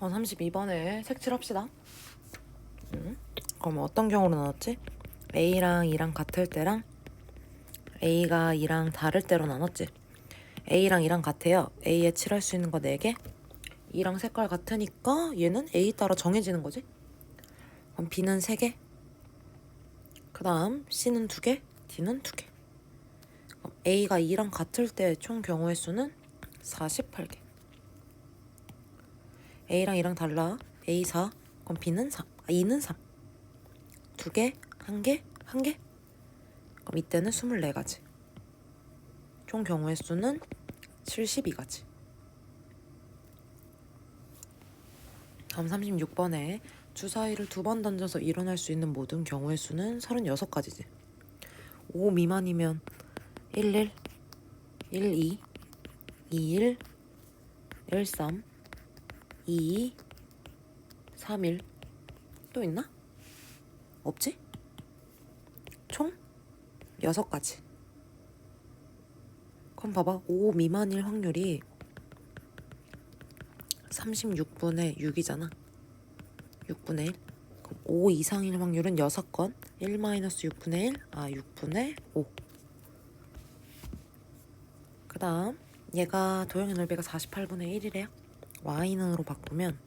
어, 32번에 색칠합시다. 음. 그럼 어떤 경우로 나눴지? A랑 E랑 같을 때랑 A가 E랑 다를 때로 나눴지. A랑 E랑 같아요. A에 칠할 수 있는 거 4개. E랑 색깔 같으니까 얘는 A 따라 정해지는 거지. 그럼 B는 3개. 그 다음 C는 2개, D는 2개. 그럼 A가 E랑 같을 때 총 경우의 수는 48개. A랑 E랑 달라. A 4. 그럼 B는 3. 아, 2는 3. 두 개, 한 개, 한 개. 그럼 이때는 24가지. 총 경우의 수는 72가지. 다음 36번에 주사위를 두 번 던져서 일어날 수 있는 모든 경우의 수는 36가지지. 5 미만이면 11, 12, 21, 13, 22, 31. 또 있나? 없지? 총 6가지. 그럼 봐봐. 5 미만일 확률이 36분의 6이잖아. 6분의 1. 그럼 5 이상일 확률은 6건. 1-6분의 1. 아, 6분의 5. 그 다음 얘가 도형의 넓이가 48분의 1이래요. Y는으로 바꾸면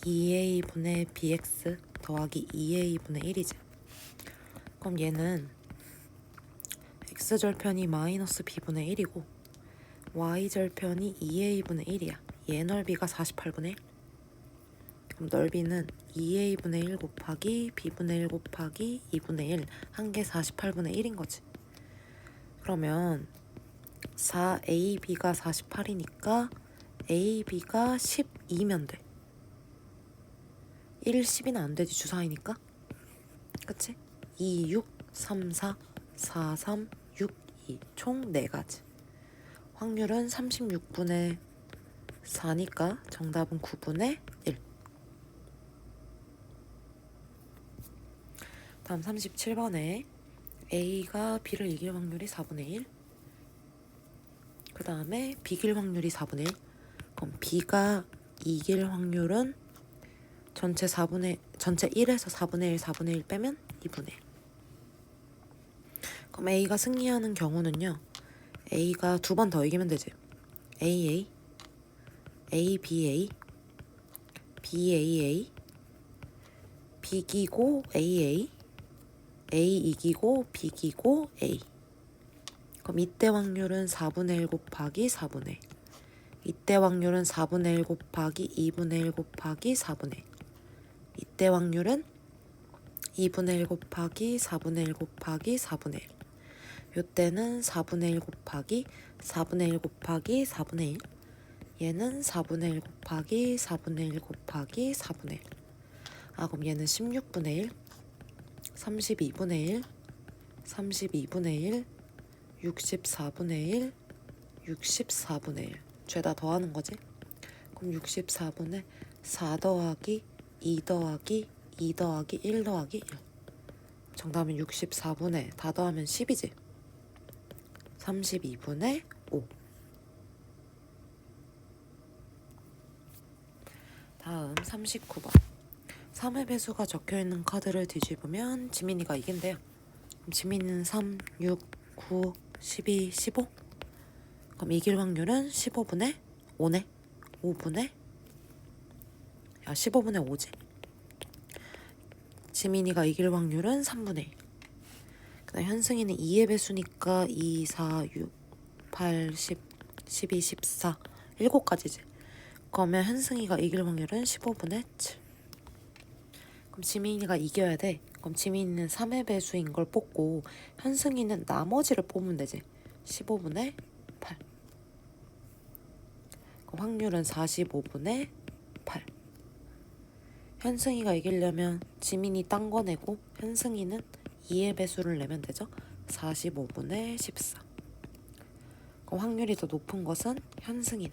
2a분의 bx 더하기 2a분의 1이지. 그럼 얘는 x절편이 마이너스 b분의 1이고 y절편이 2a분의 1이야. 얘 넓이가 48분의 1. 그럼 넓이는 2a분의 1 곱하기 b분의 1 곱하기 2분의 1 한 개 48분의 1인 거지. 그러면 4ab가 48이니까 ab가 12면 돼. 1, 10이는 안 되지 주사위니까. 그치? 2, 6, 3, 4, 4, 3, 6, 2. 총 4가지. 확률은 36분의 4니까 정답은 9분의 1. 다음 37번에 A가 B를 이길 확률이 4분의 1. 그 다음에 비길 확률이 4분의 1. 그럼 B가 이길 확률은 전체 4분의 전체 1에서 4분의 1, 4분의 1 빼면 2분의 1. 그럼 A가 승리하는 경우는요. A가 두 번 더 이기면 되지. AA, ABA, BAA, 비기고 AA, A 이기고 비기고 A. 그럼 이때 확률은 4분의 1 곱하기 4분의 1. 이때 확률은 4분의 1 곱하기 2분의 1 곱하기 4분의 1. 이때 확률은 2분의 1 곱하기 4분의 1 곱하기 4분의 1. 요때는 4분의 1 곱하기 4분의 1 곱하기 4분의 1. 얘는 4분의 1 곱하기 4분의 1 곱하기 4분의 1. 아 그럼 얘는 16분의 1, 32분의 1, 32분의 1, 64분의 1, 64분의 1. 죄다 더하는 거지? 그럼 64분의 4 더하기 2 더하기 2 더하기 1 더하기 1. 정답은 64분의 다 더하면 10이지. 32분의 5. 다음 39번. 3의 배수가 적혀 있는 카드를 뒤집으면 지민이가 이긴대요. 지민이는 3, 6, 9, 12, 15. 그럼 이길 확률은 15분의 5네. 5분의 야 15분의 5지. 지민이가 이길 확률은 3분의 1. 그다음 현승이는 2의 배수니까 2, 4, 6, 8, 10, 12, 14, 7가지지. 그러면 현승이가 이길 확률은 15분의 7. 그럼 지민이가 이겨야 돼. 그럼 지민이는 3의 배수인 걸 뽑고 현승이는 나머지를 뽑으면 되지. 15분의 8. 확률은 45분의 8. 현승이가 이기려면 지민이 딴 거 내고 현승이는 2의 배수를 내면 되죠. 45분의 14. 그럼 확률이 더 높은 것은 현승이네.